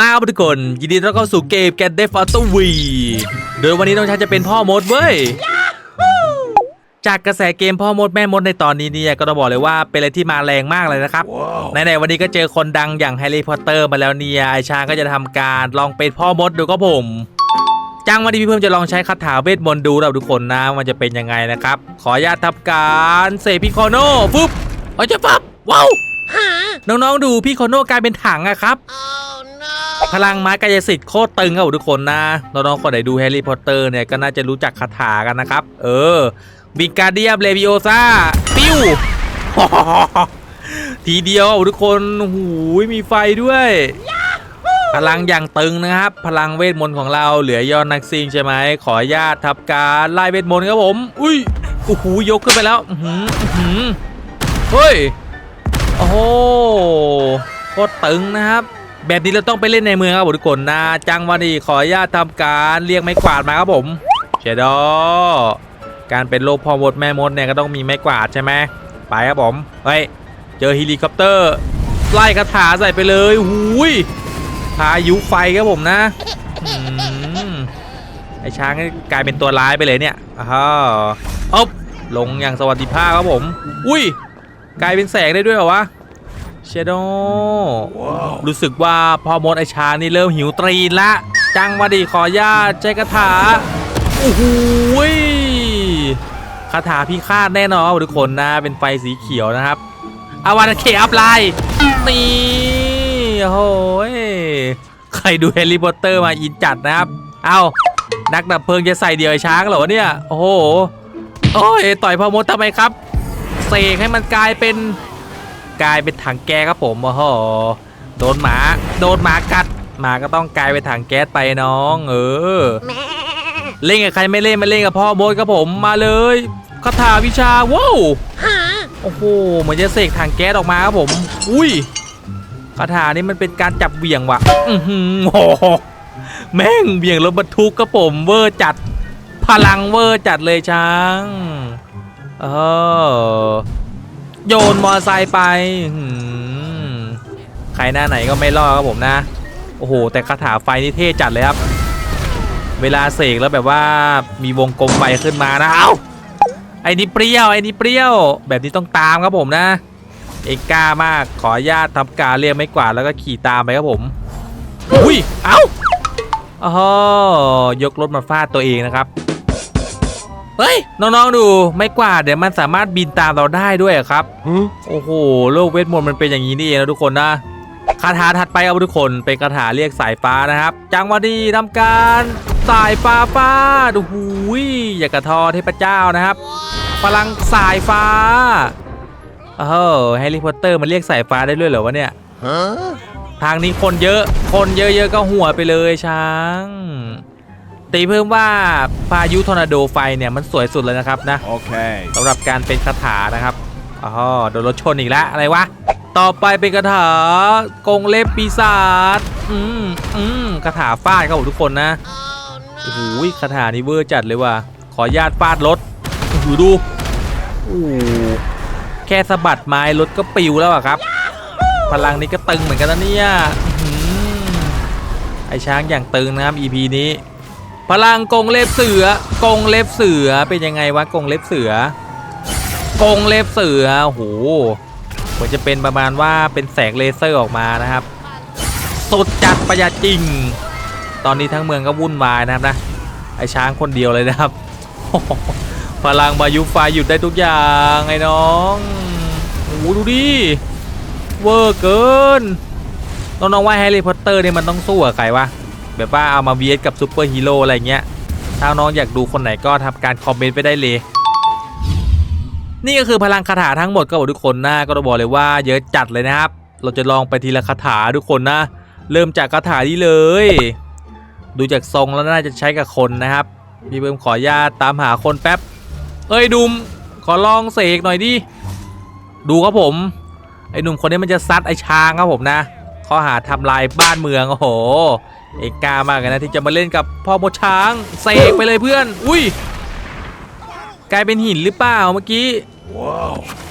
มาครับทุกคน ยินดีต้อนรับเข้าสู่เกมแกนเดฟอ u ตวีโดยวันนี้น้องชายจะเป็นพ่อมดเว้ย จากกระแสเกมพ่อมดแม่มดในตอนนี้เนี่ยก็ต้องบอกเลยว่าเป็นอะไรที่มาแรงมากเลยนะครับ ในๆวันนี้ก็เจอคนดังอย่างแฮร์รี่พอตเตอร์มาแล้วเนี่ยไอชาก็จะทำการลองเป็นพ่อมดดูก็ผมจังวันนี้พี่เพิ่มจะลองใช้คาถาเวทมนต์ดูเราทุกคนนะมันจะเป็นยังไงนะครับ ขออนุญาตทำการเสกพี่คอโน่ฟึบเอาจะปั๊บว้าวน้องๆดูพี่คอโน่กลายเป็นถังอะครับ พลังไม้กายสิทธิ์โคตรตึงครับทุกคนนะน้องๆคนไหนดูแฮร์รี่พอตเตอร์เนี่ยก็น่าจะรู้จักคาถากันนะครับ เออวิการเดียมเลวิโอซาปิ้วทีเดียวทุกคนหูยมีไฟด้วย พลังอย่างตึงนะครับ พลังเวทมนต์ของเราเหลือยอดนักซิงใช่ไหมขออนุญาตทับการไล่เวทมนต์ครับผม อุ้ยโอ้โหยกขึ้นไปแล้วหืออื้อหือเฮ้ยโอ้โหโคตรตึงนะครับ แบบนี้เราต้องไปเล่นในเมืองครับผมทุกคนนะจังวะนี้ขออนุญาตทำการเรียกไม้กวาดมาครับผมเชดอการเป็นโลกพ่อมดแม่มดเนี่ยก็ต้องมีไม้กวาดใช่ไหมไปครับผมเฮ้ยเจอเฮลิคอปเตอร์ไล่คาถาใส่ไปเลยหูยพายุไฟครับผมนะอมไอช้างกลายเป็นตัวร้ายไปเลยเนี่ยอ้าวอ๊บลงอย่างสวัสดิภาพครับผม อุ้ย กลายเป็นแสงได้ด้วยเหรอวะ เชโดรู้สึกว่าพอมดไอช้างนี่เริ่มหิวตรีนละ จังมาดิขอญาตใช้คาถาโอ้โหยคาถาพิฆาตแน่นอนครับทุกคนนะ เป็นไฟสีเขียวนะครับอาวานเคอัพไลน์นี่โอ้โหยใครดูแฮร์รี่พอตเตอร์มาอินจัดนะครับ เอ้านักดับเพลิงจะใส่เดี่ยวไอ้ช้างเหรอวะเนี่ย โอ้โห โอ้ยต่อยพอมดทำไมครับ เสกให้มันกลายเป็น กลายเป็นถังแก๊สครับผมโอ้โหโดนหมา โดนหมากัดหมาก็ต้องกลายเป็นถังแก๊สไปน้อง เออเล่นกับใครไม่เล่นมาเล่นกับพ่อมดครับผมมาเลยคาถาวิชาว้าวโอ้โหเหมือนจะเสกถังแก๊สออกมาครับผม อุ้ยคาถานี่มันเป็นการจับเหวี่ยงว่ะอือหือโอ้โหแม่งเหวี่ยงรถบรรทุกกระผมเวอร์จัด พลังเวอร์จัดเลยช้างเออ โยนมอไซค์ไปใครหน้าไหนก็ไม่รอดครับผมนะ โอ้โห แต่คาถาไฟนี่เท่จัดเลยครับ เวลาเสกแล้วแบบว่ามีวงกลมไฟขึ้นมานะ เอ้าไอ้นี่เปรี้ยวไอ้นี่เปรี้ยว แบบนี้ต้องตามครับผมนะ เอกกล้ามากขออนุญาตทำการเรียกไม่กวาดแล้วก็ขี่ตามไปครับผม อุ้ย เอ้าอ๋อยกรถมาฟาดตัวเองนะครับ เฮ้ย น้องๆดูไม่กวาดเดี๋ยวมันสามารถบินตามเราได้ด้วยเหรอครับโอ้โหโลกเวทมนต์มันเป็นอย่างนี้นี่เองนะทุกคนนะคาถาถัดไปเอาทุกคนเป็นคาถาเรียกสายฟ้านะครับ จังหวะดีทำการสายฟ้าฟาดโอ้โหยอย่ากระทอเทพเจ้านะครับพลังสายฟ้าเออแฮร์รี่พอตเตอร์มันเรียกสายฟ้าได้ด้วยเหรอวะเนี่ยทางนี้คนเยอะ คนเยอะๆก็หัวไปเลยช้าง ตีเพิ่มว่าพายุทอร์นาโดไฟเนี่ยมันสวยสุดเลยนะครับนะ Okay. สำหรับการเป็นคาถานะครับอ๋อโดนรถชนอีกแล้วอะไรวะต่อไปเป็นคาถากรงเล็บปีศาจอืมอืมคาถาฟาดครับผมทุกคนนะโอ้โหคาถานี้เวอร์จัดเลยว่ะขออนุญาตฟาดรถโอ้โหดูโอ้โหแค่สะบัดไม้รถก็ปิวแล้วอะครับ พลังนี้ก็ตึงเหมือนกันนะเนี่ยอื้อหือไอช้างอย่างตึงนะครับ EP นี้ พลังกงเล็บเสือกงเล็บเสือเป็นยังไงวะกงเล็บเสือกงเล็บเสือโอ้โหเหมือนจะเป็นประมาณว่าเป็นแสงเลเซอร์ออกมานะครับสุดจัดประหยัดจริง ตอนนี้ทั้งเมืองก็วุ่นวายนะครับนะไอช้างคนเดียวเลยนะครับ พลังพายุไฟหยุดได้ทุกอย่างไอ้น้องโอ้โหดูดิเวอร์เกินน้องๆว่าแฮร์รี่พอตเตอร์เนี่ยมันต้องสู้กับใครวะ แบบว่าเอามาเวียดกับซูเปอร์ฮีโร่อะไรเงี้ย ถ้าน้องอยากดูคนไหนก็ทำการคอมเมนต์ไปได้เลย นี่ก็คือพลังคาถาทั้งหมดก็บอกทุกคนนะก็ต้องบอกเลยว่าเยอะจัดเลยนะครับ เราจะลองไปทีละคาถาทุกคนนะ เริ่มจากคาถานี้เลย ดูจากทรงแล้วน่าจะใช้กับคนนะครับพี่เบิ้มขอญาตตามหาคนแป๊บ เอ้ยดุมขอลองเสกหน่อยดิ ดูครับผม ไอ้หนุ่มคนนี้มันจะซัดไอ้ช้างครับผมนะ ข้อหาทำลายบ้านเมืองโอ้โห เอกกล้ามากเลยนะที่จะมาเล่นกับพ่อมดช้างเสกไปเลยเพื่อน อุ้ยกลายเป็นหินหรือเปล่าเมื่อกี้ Whoa.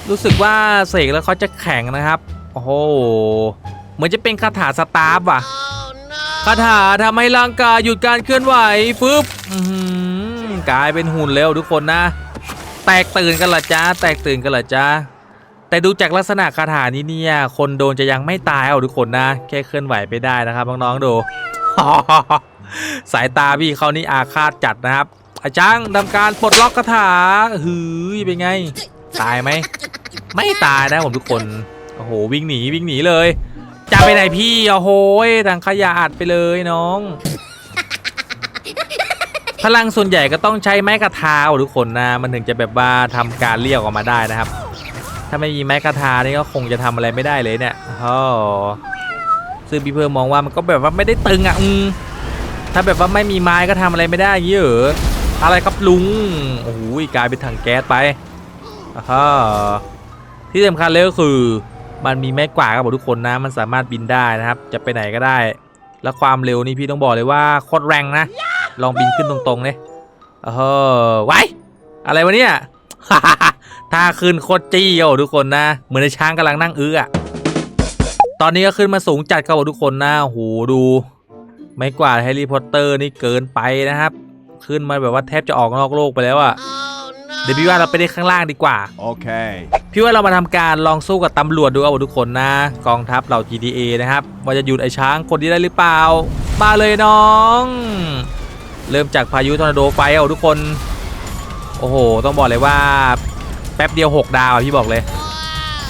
รู้สึกว่าเสกแล้วเขาจะแข็งนะครับ โอ้โห เหมือนจะเป็นคาถาสตาร์ฟว่ะคาถาทำให้ร่างกายหยุดการเคลื่อนไหวฟึบอื้อหือกลายเป็นหุ่นแล้วทุกคนนะ แตกตื่นกันเหรอจ้าแตกตื่นกันเหรอจ้าแต่ดูจากลักษณะคาถานี้เนี่ย คนโดนจะยังไม่ตายเอาทุกคนนะ แค่เคลื่อนไหวไปได้นะครับน้องๆดู สายตาพี่เขานี่อาฆาตจัดนะครับ อาจารย์ทำการปลดล็อกคาถาหือเป็นไง ตายไหม ไม่ตายนะผมทุกคน โอ้โหวิ่งหนีวิ่งหนีเลย จะไปไหนพี่โอ้โหทางขยะอัดไปเลยน้อง พลังส่วนใหญ่ก็ต้องใช้ไม้กระทาทุกคนนะ มันถึงจะแบบว่าทำการเรียกออกมาได้นะครับ ถ้าไม่มีไม้กระทานี่ก็คงจะทำอะไรไม่ได้เลยเนี่ยโอ้ ซึ่งพี่เพิ่มมองว่ามันก็แบบว่าไม่ได้ตึงอะอืมถ้าแบบว่าไม่มีไม้ก็ทำอะไรไม่ได้อย่างเหรออะไรครับลุงโอ้โหกลายเป็นถังแก๊สไปอ้าวที่สำคัญเลยก็คือมันมีไม้กวาดครับทุกคนนะ มันสามารถบินได้นะครับ จะไปไหนก็ได้ แล้วความเร็วนี่พี่ต้องบอกเลยว่าโคตรแรงนะ ลองบินขึ้นตรงๆเลยเออไว้อะไรวะเนี่ยถ้าขึ้นโคตรจี้โอ้ทุกคนนะ เหมือนในช้างกำลังนั่งอื้ออะ ตอนนี้ก็ขึ้นมาสูงจัดครับผมทุกคนนะโหดูไม้กวาดแฮร์รี่พอตเตอร์นี่เกินไปนะครับ ขึ้นมาแบบว่าแทบจะออกนอกโลกไปแล้วอะเดี๋ยวพี่ว่าเราไปได้ข้างล่างดีกว่า Okay. พี่ว่าเรามาทำการลองสู้กับตำรวจดูครับผมทุกคนนะ กองทัพเหล่า GTA นะครับว่าจะหยุดไอ้ช้างคนนี้ได้หรือเปล่า มาเลยน้อง เริ่มจากพายุทอร์นาโดไฟครับผมทุกคน โอ้โห ต้องบอกเลยว่า แป๊บเดียว 6 ดาวอะพี่บอกเลย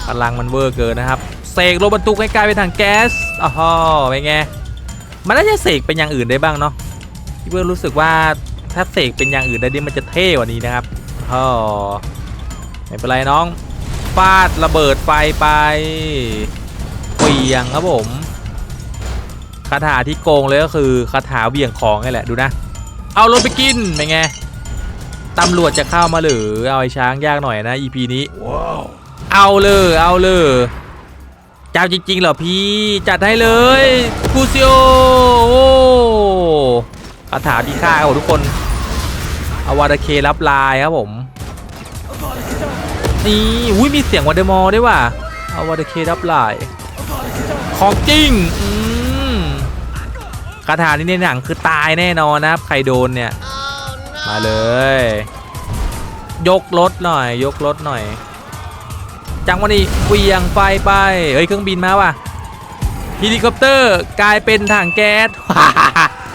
พลังมันเวอร์เกินนะครับ เสกรถบรรทุกให้กลายเป็นถังแก๊สอ๋อเป็นไง มันน่าจะเสกเป็นอย่างอื่นได้บ้างเนาะพี่เพิ่งรู้สึกว่าถ้าเสกเป็นอย่างอื่นได้ดิมันจะเท่กว่านี้นะครับอ๋อไม่เป็นไรน้องฟาดระเบิดไฟไปเปียงครับผมคาถาที่โกงเลยก็คือคาถาเหวี่ยงของนี่แหละดูนะ เอารถไปกินเป็นไงตำรวจจะเข้ามาหรือเอาไอ้ช้างยากหน่อยนะ EP นี้ Whoa. เอาเลยเอาเลยเจ้าจริงๆเหรอพี่จัดให้เลยคูซิโอโอ้คาถาพิฆาครับทุกคนอวาดาเครับลายครับผมนี่อุ้ยมีเสียงวาเดมอร์ด้วยว่ะอวาดาเครับลายของจริงคาถานี้ในหนังคือตายแน่นอนนะครับใครโดนเนี่ยมาเลย ยกรถหน่อย ยกรถหน่อย จังวันนี้เวียงไฟไป เฮ้ยเครื่องบินมาว่ะเฮลิคอปเตอร์กลายเป็นถังแก๊ส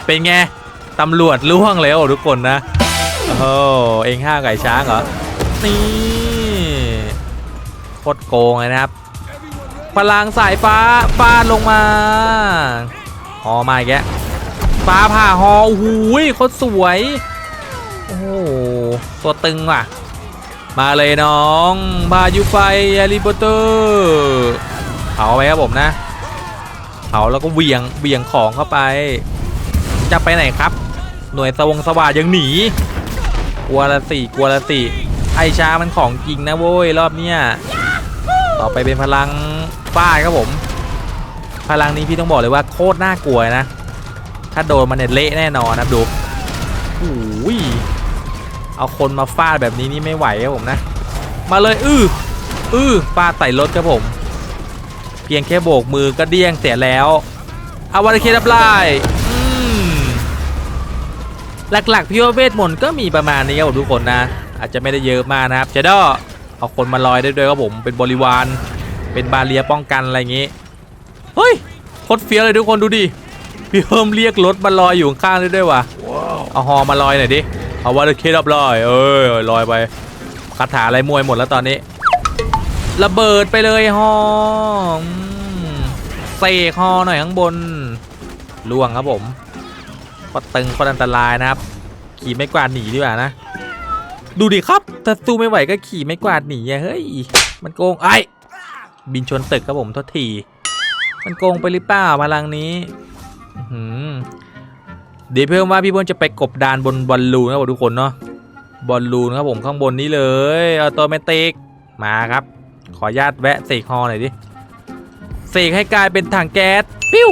เป็นไงตำรวจล่วงแล้วทุกคนนะ โอ้เองห้าไก่ช้างเหรอ นี่โคตรโกงเลยนะครับ พลังสายฟ้าฟาดลงมาฮอมาอีกแล้วฟ้าผ่าฮอโอ้โหโคตรสวย โอ้โหตัวตึงว่ะ มาเลยน้องพายุไฟแฮร์รี่พอตเตอร์เผาไปครับผมนะเผาแล้วก็เวียงเวียงของเข้าไป จะไปไหนครับ หน่วยสวงสว่างยังหนีกัวละสี่กัวละสี่ไอชามันของจริงนะโว้ยรอบเนี้ยต่อไปเป็นพลังฟ้าครับผม พลังนี้พี่ต้องบอกเลยว่าโคตรน่ากลัวนะ ถ้าโดนมันเนี่ยเละแน่นอนนะครับดูโอ้ย เอาคนมาฟาดแบบนี้นี่ไม่ไหวครับผมนะ มาเลยอื้ออื้อฟาดใส่รถครับผม เพียงแค่โบกมือก็เดี้ยงเสียแล้วเอาวันเคดับไล่อืมหลักๆพี่ว่าเวทมนต์ก็มีประมาณนี้ครับผมทุกคนนะ อาจจะไม่ได้เยอะมากนะครับเจดอเอาคนมาลอยได้ด้วยครับผมเป็นบริวาร เป็นบาเรียป้องกันอะไรอย่างงี้เฮ้ยโคตรเฟี้ยวเลยทุกคนดูดิพี่เพิ่มเรียกรถมาลอยอยู่ข้างๆได้ด้วยว่ะ wow. เอาฮอมาลอยหน่อยดิ เอาวัตเคดับลอย เอ้ยลอยไปคาถาอะไรมวยหมดแล้วตอนนี้ ระเบิดไปเลยฮออืมเสกฮอหน่อยข้างบนล่วงครับผมก็ตึงก็อันตรายนะครับ ขี่ไม่กวาดหนีดีกว่านะ ดูดิครับถ้าสู้ไม่ไหวก็ขี่ไม่กวาดหนีเฮ้ยมันโกงไอ้บินชนตึกครับผมทษทีมันโกงไปหรือเปล่าพลังนี้อื เดี๋ยวเพิ่มว่าพี่เพิ่มจะไปกบดานบนบอลลูนนะครับทุกคนเนาะบอลลูนครับผมข้างบนนี้เลยออโตเมติกมาครับ ขอญาตแวะเสกฮอหน่อยดิเสกให้กลายเป็นถังแก๊สปิ้ว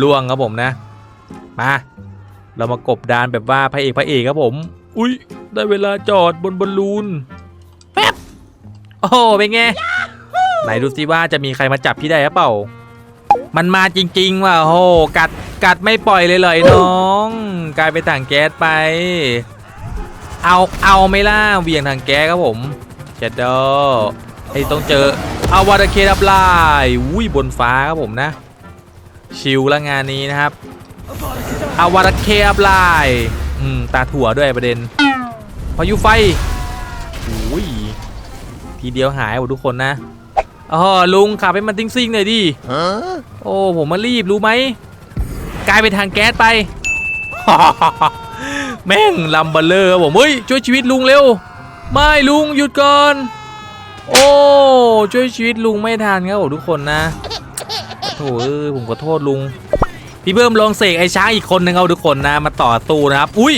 ล่วงครับผมนะ มา เรามากบดานแบบว่าพระเอกพระเอกครับผม อุ้ยได้เวลาจอดบนบอลลูนแป๊บโอ้เป็นไงไหนดูซิว่าจะมีใครมาจับพี่ได้หรือเปล่า มันมาจริง ๆ ว่ะโหกัดกัดไม่ปล่อยเลยเลยน้อง กลายเป็นถังแก๊สไป เอาเอาไม่ล่าเวียงถังแก๊สครับผมเจ็ดดอไอต้องเจอเอาวาตเคดับไลน์อุ้ยบนฟ้าครับผมนะ ชิลล้วงานนี้นะครับเอาวาตเคดับไลอืมตาถั่วด้วยประเด็นพายุไฟอุ้ยทีเดียวหายหมดทุกคนนะอ๋อลุงขับให้มันติ้งซิ่งหน่อยดิ โอ้ผมมารีบรู้ไหมกลายเป็นทางแก๊สไป แม่งลัมเบลเลอร์ครับผมเฮ้ยช่วยชีวิตลุงเร็ว ไม่ลุงหยุดก่อน โอ้ช่วยชีวิตลุงไม่ทันครับผมทุกคนนะโถ่เอ้ยผมขอโทษลุง พี่เบิ้มลองเสกไอ้ช้างอีกคนนึงเอาทุกคนนะ มาต่อสู้นะครับ อุ้ย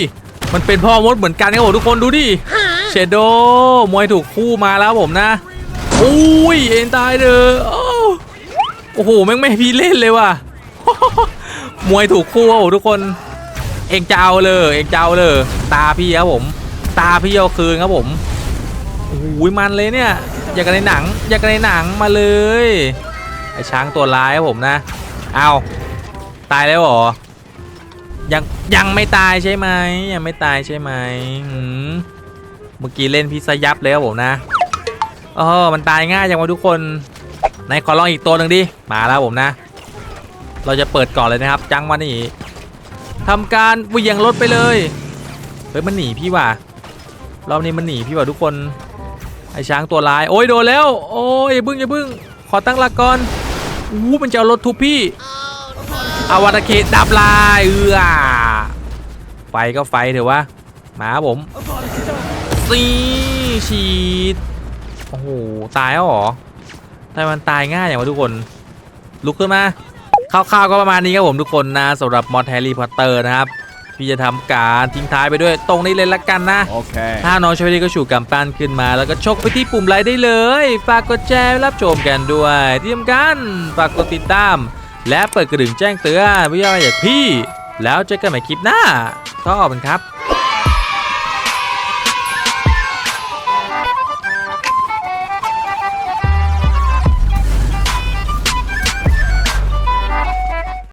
มันเป็นพ่อมดเหมือนกันครับผมทุกคนดูดิเชโดมวยถูกคู่มาแล้วครับผมนะ อุ้ยเอ็นตายเด้ออ้าว โอ้โหแม่งไม่พี่เล่นเลยว่ะมวยถูกคู่ครับผมทุกคน เองจะเอาเลย เองจะเอาเลย ตาพี่ครับผม ตาพี่เอาคืนครับผมโอ้โหมันเลยเนี่ย อยากกันในหนัง อยากกันในหนังมาเลยไอช้างตัวร้ายครับผมนะ เอาตายแล้วเหรอยังยังไม่ตายใช่ไหมยังไม่ตายใช่ไหมเมื่อกี้เล่นพิซซ่ายับเลยครับผมนะเออมันตายง่ายจังวะทุกคน ไหนขอลองอีกตัวหนึ่งดิ มาแล้วผมนะ เราจะเปิดก่อนเลยนะครับ จังมานี่ทำการเวี่ยงรถไปเลย เฮ้ยมันหนีพี่ว่ะ รอบนี้มันหนีพี่ว่ะทุกคน ไอช้างตัวร้าย โอ้ยโดนแล้ว โอ้ยอย่าบึ้งอย่าบึ้ง ขอตั้งหลักก่อนอู้มันจะเอารถทุบพี่ อวตารเคดับลายเอือไฟก็ไฟเถอะวะมาผมซีฉีด โอ้โห ตายแล้วเหรอ ทำไมมันตายง่ายอย่างวะทุกคน ลุกขึ้นมาคร่าวๆก็ประมาณนี้ครับผมทุกคนนะสำหรับมอดแฮร์รี่พอตเตอร์นะครับพี่จะทำการทิ้งท้ายไปด้วยตรงนี้เลยละกันนะ Okay. ถ้าน้องชอบวิดีก็ชูกำปั้นขึ้นมา แล้วก็ชกไปที่ปุ่มไลค์ได้เลย ฝากกดแชร์รับชมกันด้วยที่สำคัญฝากกดติดตาม และเปิดกระดิ่งแจ้งเตือนเพื่ออยากพี่ แล้วเจอกันใหม่คลิปหน้าก็ขอบคุณครับ